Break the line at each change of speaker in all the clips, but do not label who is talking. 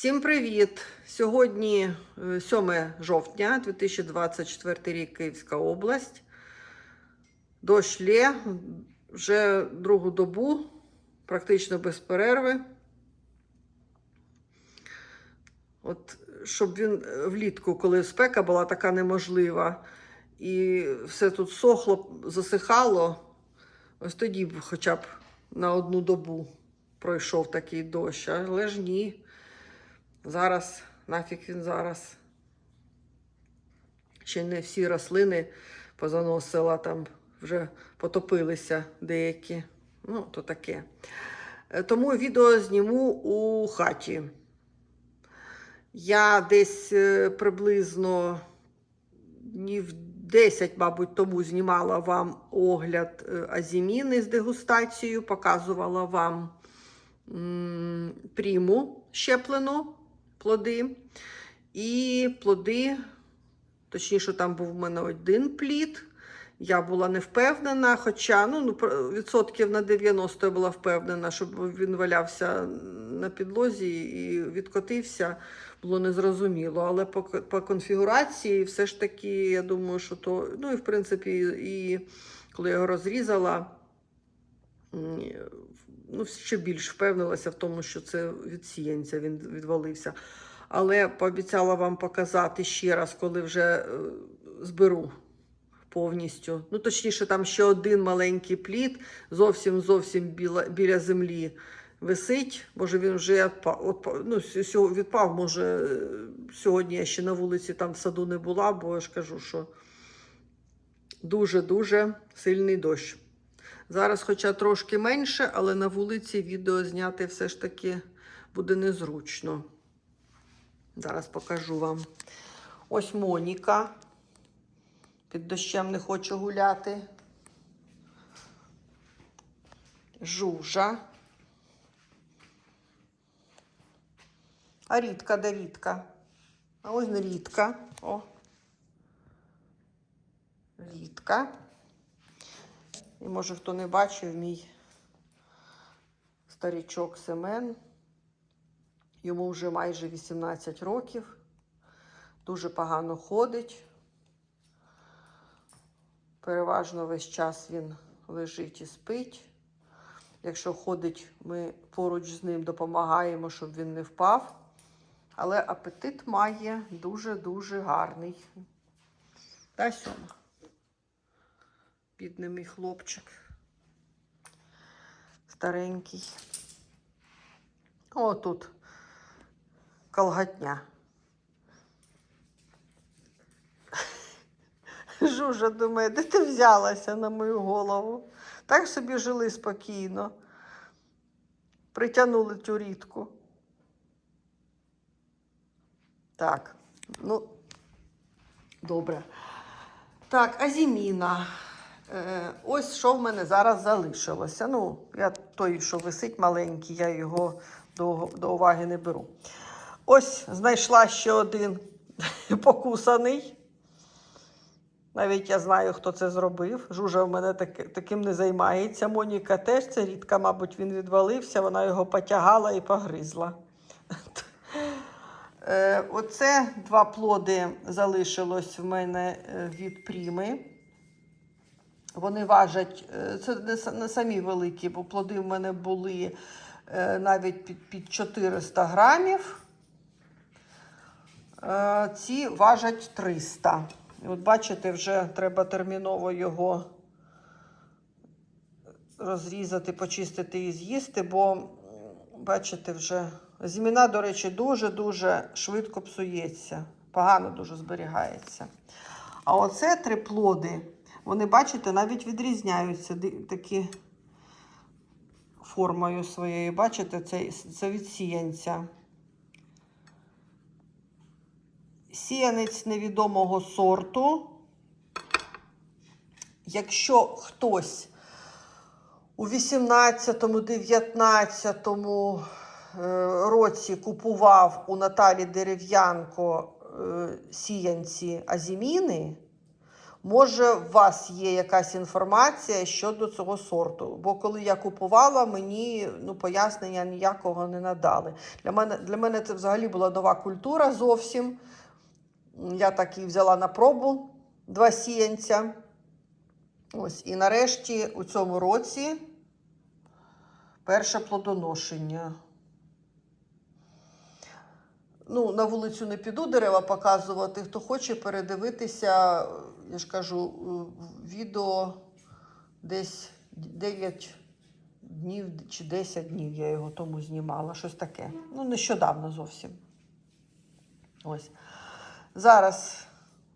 Всім привіт! Сьогодні е, 7 жовтня 2024 рік Київська область. Дощ лє вже другу добу, практично без перерви. От, щоб він е, влітку, коли спека була така неможлива, і все тут сохло, засихало, ось тоді б хоча б на одну добу пройшов такий дощ, але ж ні. Зараз, нафіг він зараз. Ще не всі рослини позаносила, там вже потопилися деякі. Ну, то таке. Е, Тому відео зніму у хаті. Я десь е, приблизно днів 10, мабуть, тому знімала вам огляд е, азіміни з дегустацією, показувала вам пріму щеплену плоди. І плоди, точніше, там був в мене один плід. Я була не впевнена, хоча ну, ну, відсотків на 90 я була впевнена, щоб він валявся на підлозі і відкотився, було незрозуміло. Але по, по конфігурації все ж таки, я думаю, що то, ну і в принципі, і коли я його розрізала, ну, ще більш впевнилася в тому, що це від сіянця він відвалився. Але пообіцяла вам показати ще раз, коли вже е, зберу повністю. Ну, точніше, там ще один маленький плід, зовсім зовсім біля, біля землі висить. Може, він вже відпав, ну, відпав. Може, сьогодні я ще на вулиці там в саду не була, бо я ж кажу, що дуже-дуже сильний дощ. Зараз, хоча трошки менше, але на вулиці відео зняти все ж таки буде незручно. Зараз покажу вам. Ось Моніка. Під дощем не хочу гуляти. Жужа. А Рідка, де Рідка? А ось Рідка. О. Рідка. І може хто не бачив мій старічок Семен. Йому вже майже 18 років. Дуже погано ходить. Переважно весь час він лежить і спить. Якщо ходить, ми поруч з ним допомагаємо, щоб він не впав. Але апетит має дуже-дуже гарний. Та сьома. Бідний мій хлопчик. Старенький. О, тут колготня. Жужа думає, де ти взялася на мою голову? Так собі жили спокійно. Притягнули цю рідку. Так, ну, добре. Так, азіміна. Е, ось що в мене зараз залишилося. Ну, я той, що висить маленький, я його до, до уваги не беру. Ось знайшла ще один покусаний. Навіть я знаю, хто це зробив. Жужа в мене так, таким не займається. Моніка теж це рідка, мабуть, він відвалився, вона його потягала і погризла. Е, Оце два плоди залишилось в мене е, від пріми. Вони важать, е, це не самі великі, бо плоди в мене були е, навіть під, під 400 грамів. Е, Ці важать 300. І от бачите, вже треба терміново його розрізати, почистити і з'їсти, бо, бачите, вже зіміна, до речі, дуже-дуже швидко псується. Погано дуже зберігається. А оце три плоди, вони, бачите, навіть відрізняються такі формою своєю. Бачите, це, це від сіянця. Сіянець невідомого сорту. Якщо хтось у 18-19 році купував у Наталі Дерев'янко е, сіянці азіміни, Може, у вас є якась інформація щодо цього сорту? Бо коли я купувала, мені ну, пояснення ніякого не надали. Для мене, для мене це взагалі була нова культура зовсім. Я так і взяла на пробу два сіянця. Ось, і нарешті у цьому році перше плодоношення. Ну, на вулицю не піду дерева показувати. Хто хоче передивитися, я ж кажу, відео десь 9 днів чи 10 днів я його тому знімала. Щось таке. Ну, нещодавно зовсім. Ось. Зараз.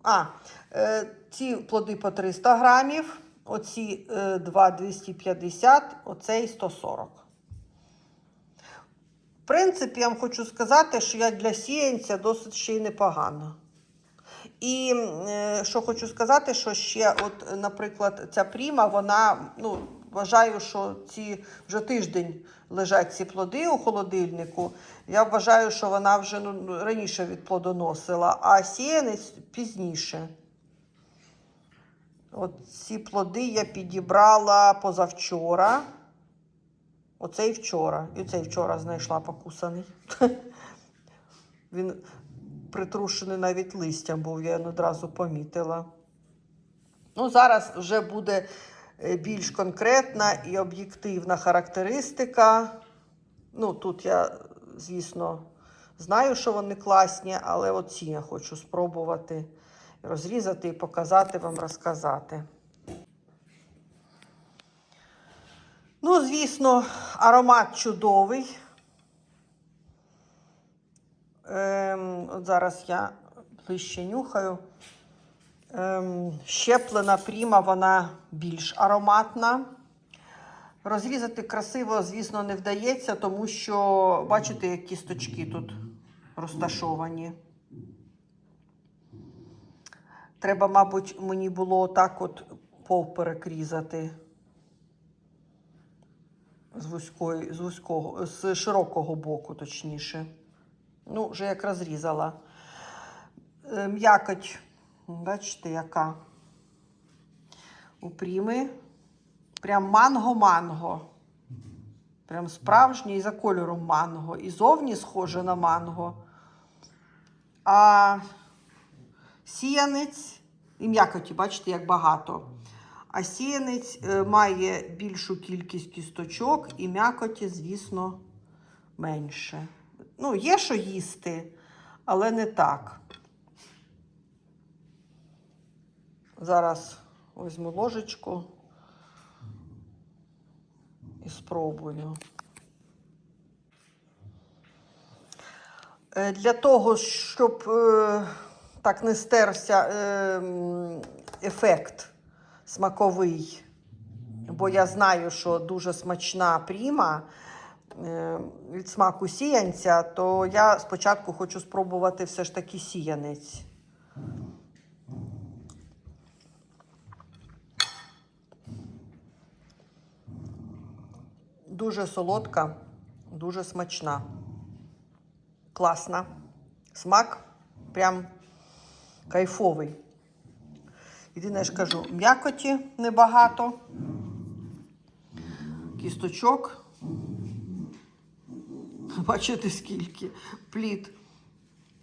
А, е, ці плоди по 300 грамів, оці е, два 250, оцей 140. В принципі, я вам хочу сказати, що я для сіянця досить ще й непогано. І е, що хочу сказати, що ще, от, наприклад, ця пріма, вона, ну, вважаю, що ці вже тиждень лежать ці плоди у холодильнику. Я вважаю, що вона вже ну, раніше відплодоносила, а сіянець пізніше. От ці плоди я підібрала позавчора. Оцей вчора. І цей вчора знайшла покусаний. Він притрушений навіть листям був, я одразу помітила. Ну, зараз вже буде е, більш конкретна і об'єктивна характеристика. Ну, тут я, звісно, знаю, що вони класні, але оці я хочу спробувати розрізати і показати вам, розказати. Ну, звісно, аромат чудовий. Ем, от зараз я ближче нюхаю. Ем, щеплена пріма, вона більш ароматна. Розрізати красиво, звісно, не вдається, тому що бачите, як кісточки тут розташовані. Треба, мабуть, мені було отак от повперек різати з вузької, з вузького, з широкого боку, точніше. Ну, вже як розрізала. Е, М'якоть, бачите, яка у пріми. Прям манго-манго. Прям справжній за кольором манго. І зовні схоже на манго. А сіянець, і м'якоті, бачите, як багато. А сіянець е, має більшу кількість кісточок і м'якоті, звісно, менше. Ну, є що їсти, але не так. Зараз візьму ложечку і спробую. Е, Для того, щоб е, так не стерся е, ефект смаковий, бо я знаю, що дуже смачна пріма е, від смаку сіянця, то я спочатку хочу спробувати все ж таки сіянець. Дуже солодка, дуже смачна. Класна. Смак прям кайфовий. Єдине, ж кажу, м'якоті небагато. Кісточок. Бачите, скільки плід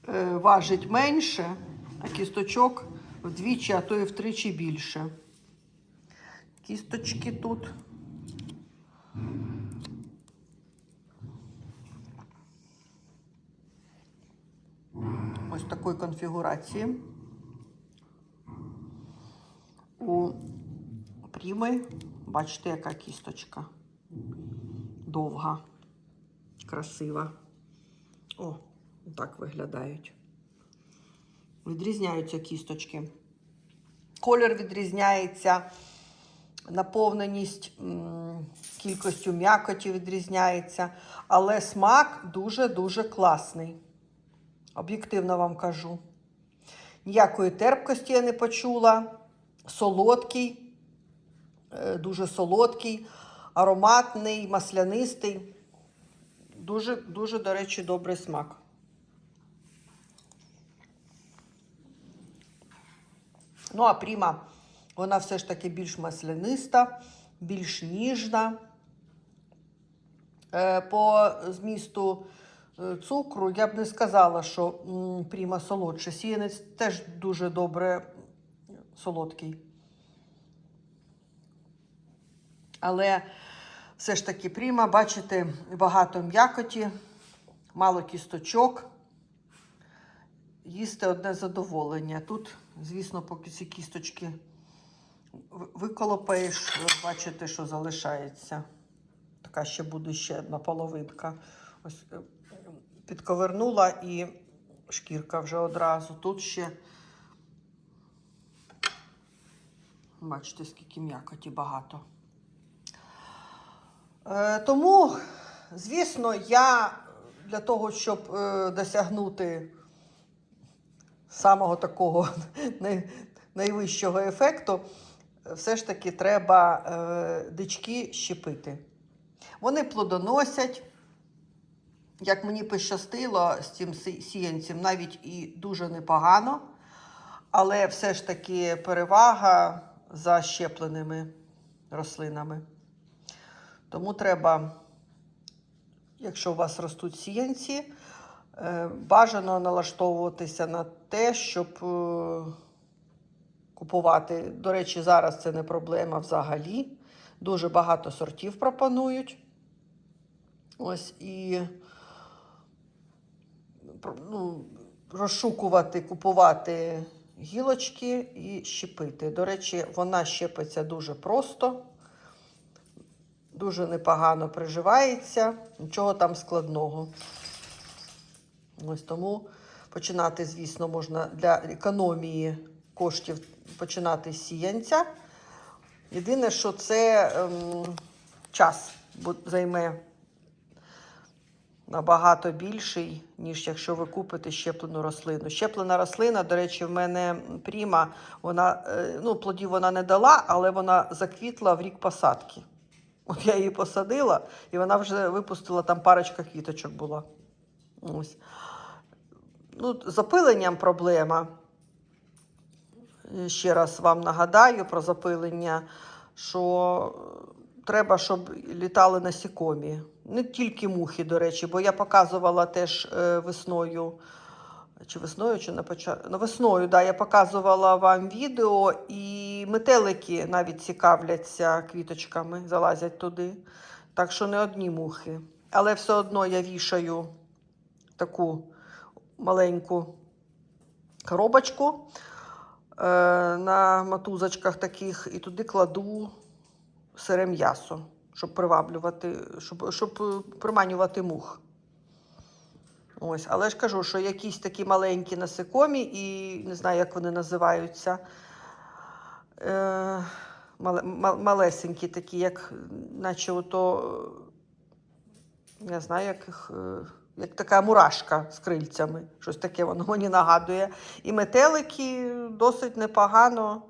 е, важить менше, а кісточок вдвічі, а то і втричі більше. Кісточки тут. Ось такої конфігурації. У пріми, бачите, яка кісточка. Довга, красива. О, так виглядають. Відрізняються кісточки. Колір відрізняється, наповненість кількістю м'якоті відрізняється, але смак дуже-дуже класний. Об'єктивно вам кажу. Ніякої терпкості я не почула. Солодкий, е, дуже солодкий, ароматний, маслянистий. Дуже, дуже, до речі, добрий смак. Ну, а пріма, вона все ж таки більш масляниста, більш ніжна. Е, По змісту е, цукру я б не сказала, що пріма солодша. Сіянець теж дуже добре солодкий. Але все ж таки пріма, бачите, багато м'якоті, мало кісточок. Їсти одне задоволення. Тут, звісно, поки ці кісточки виколопаєш, бачите, що залишається. Така ще буде ще одна половинка. Ось е, підковернула і шкірка вже одразу. Тут ще, бачите, скільки м'якоті багато. Е, тому, звісно, я для того, щоб е, досягнути самого такого най- найвищого ефекту, все ж таки треба е, дички щепити. Вони плодоносять. Як мені пощастило з цим сіянцем, навіть і дуже непогано, але все ж таки перевага за щепленими рослинами. Тому треба, якщо у вас ростуть сіянці, е, бажано налаштовуватися на те, щоб е, купувати. До речі, зараз це не проблема взагалі. Дуже багато сортів пропонують. Ось і ну, розшукувати, купувати гілочки і щепити. До речі, вона щепиться дуже просто, дуже непогано приживається, нічого там складного. Ось тому починати, звісно, можна для економії коштів починати з сіянця. Єдине, що це ем, час займе набагато більший, ніж якщо ви купите щеплену рослину. Щеплена рослина, до речі, в мене пріма, вона, е, ну, плодів вона не дала, але вона заквітла в рік посадки. От я її посадила, і вона вже випустила там парочка квіточок була. Ось. Ну, з запиленням проблема. Е, Ще раз вам нагадаю про запилення, що треба, щоб літали насікомі. Не тільки мухи, до речі, бо я показувала теж е, весною. Чи весною, чи на початку? Ну, весною, да, я показувала вам відео, і метелики навіть цікавляться квіточками, залазять туди. Так що не одні мухи. Але все одно я вішаю таку маленьку коробочку е, на мотузочках таких, і туди кладу сире м'ясо, щоб приваблювати, щоб, щоб е, приманювати мух. Ось, але ж кажу, що якісь такі маленькі насекомі, і не знаю, як вони називаються. Е, мале, малесенькі такі, як наче ото, не знаю, як їх. е, Як така мурашка з крильцями. Щось таке воно мені нагадує. І метелики досить непогано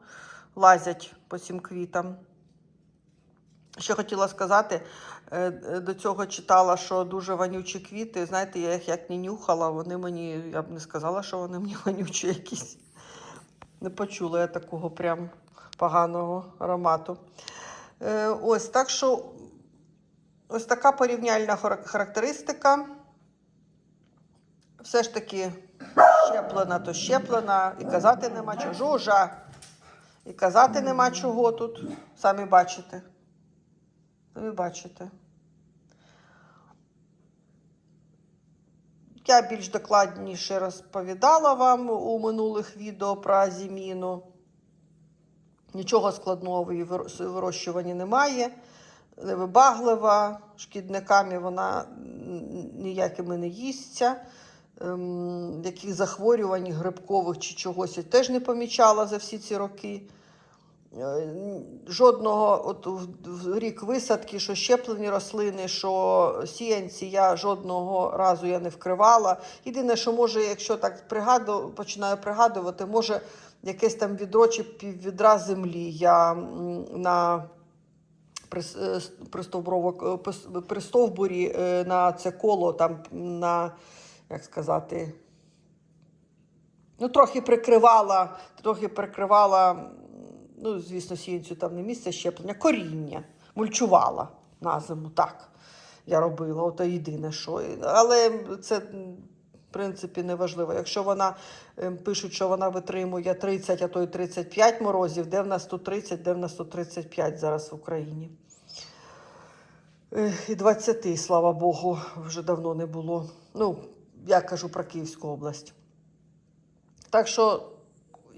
лазять по цим квітам. Ще хотіла сказати, е, е, до цього читала, що дуже вонючі квіти. Знаєте, я їх як не нюхала, вони мені, я б не сказала, що вони мені вонючі якісь. Не почула я такого прям поганого аромату. Е, Ось так що ось така порівняльна характеристика. Все ж таки щеплена, то щеплена, і казати нема чого. Жужа. І казати нема чого тут. Самі бачите. Ви бачите. Я більш докладніше розповідала вам у минулих відео про азіміну. Нічого складного в вирощуванні немає. Невибаглива, шкідниками вона ніякими не їсться. Ем, Яких захворювань грибкових чи чогось я теж не помічала за всі ці роки. Е, Жодного от в, рік висадки, що щеплені рослини, що сіянці, я жодного разу я не вкривала. Єдине, що може, якщо так пригаду, починаю пригадувати, може якесь там відро чи піввідра землі я на е, пристовброво- е, при стовбурі на це коло, там на, як сказати, Ну, трохи прикривала, трохи прикривала, ну, звісно, сіянцю там не місце щеплення, коріння, мульчувала на зиму, так. Я робила, ото єдине, що. Але це, в принципі, не важливо. Якщо вона ем, пишуть, що вона витримує 30, а то й 35 морозів, де в нас тут 30, де в нас тут 35 зараз в Україні. І 20, слава Богу, вже давно не було. Ну, я кажу про Київську область. Так що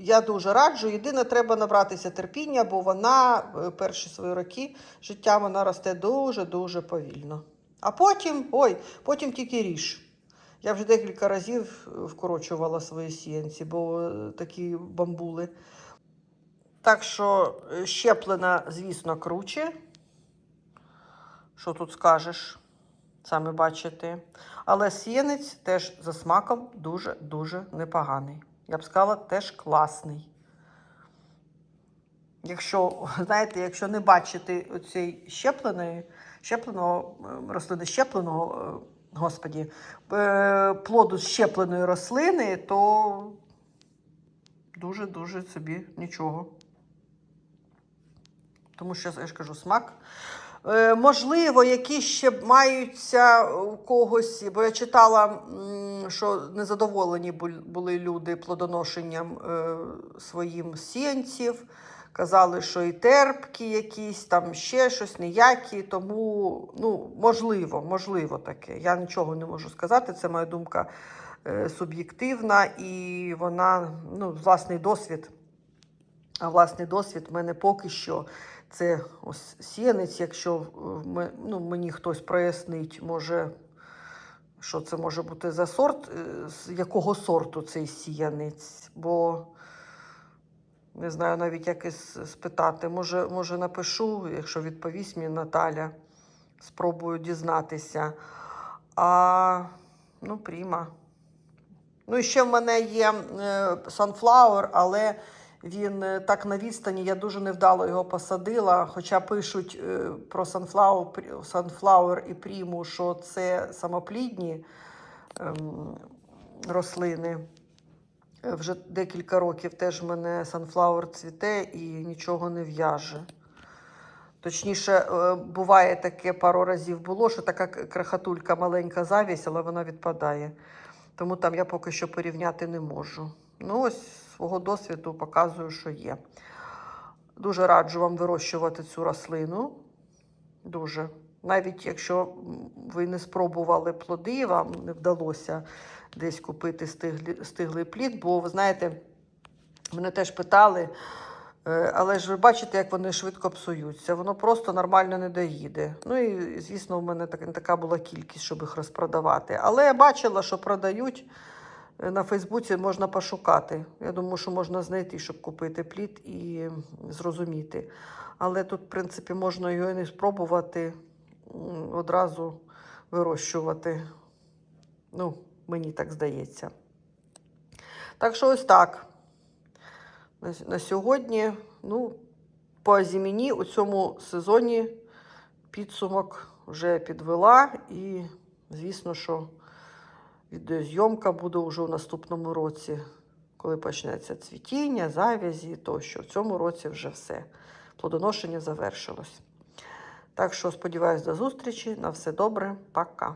я дуже раджу. Єдине, треба набратися терпіння, бо вона е, перші свої роки життя вона росте дуже-дуже повільно. А потім, ой, потім тільки ріж. Я вже декілька разів е, вкорочувала свої сіянці, бо е, такі бамбули. Так що щеплена, звісно, круче. Що тут скажеш? Саме бачите. Але сіянець теж за смаком дуже-дуже непоганий. Я б сказала, теж класний. Якщо, знаєте, якщо не бачити оцієї щепленої, щепленого е, рослини, щепленого, е, господі, е, плоду щепленої рослини, то дуже-дуже собі нічого. Тому що я ж кажу, смак. Е, можливо, які ще маються у когось, бо я читала, що незадоволені були люди плодоношенням е, своїм сіянців. Казали, що і терпкі якісь, там ще щось ніякі. Тому, ну, можливо, можливо таке. Я нічого не можу сказати. Це моя думка е, суб'єктивна, і вона, ну, власний досвід. А власний досвід в мене поки що це ось сіянець. Якщо е, ну, мені хтось прояснить, може, що це може бути за сорт, е, з якого сорту цей сіянець. Бо не знаю навіть як спитати. Може, може напишу, якщо відповість мені Наталя, спробую дізнатися. А, ну, пріма. Ну, і ще в мене є Sunflower, але він е, так на відстані, я дуже невдало його посадила. Хоча пишуть е, про Sunflower, Sunflower і Приму, що це самоплідні ем, рослини. Е, Вже декілька років теж в мене Sunflower цвіте і нічого не в'яже. Точніше, буває таке пару разів було, що така крахатулька маленька завість, але вона відпадає. Тому там я поки що порівняти не можу. Ну, ось свого досвіду показую, що є. Дуже раджу вам вирощувати цю рослину. Дуже. Навіть якщо ви не спробували плоди, вам не вдалося десь купити стиглі, стиглий плід, бо ви знаєте, мене теж питали, е, але ж ви бачите, як вони швидко псуються. Воно просто нормально не доїде. Ну і, звісно, у мене так, така була кількість, щоб їх розпродавати. Але я бачила, що продають на Фейсбуці, можна пошукати. Я думаю, що можна знайти, щоб купити плід і зрозуміти. Але тут, в принципі, можна його і не спробувати одразу вирощувати. Ну, мені так здається. Так що ось так. На, на сьогодні, ну, по Азіміні у цьому сезоні підсумок вже підвела. І, звісно, що відеозйомка буде вже у наступному році, коли почнеться цвітіння, завязі тощо. В цьому році вже все. Плодоношення завершилось. Так що сподіваюся, до зустрічі. На все добре. Пока.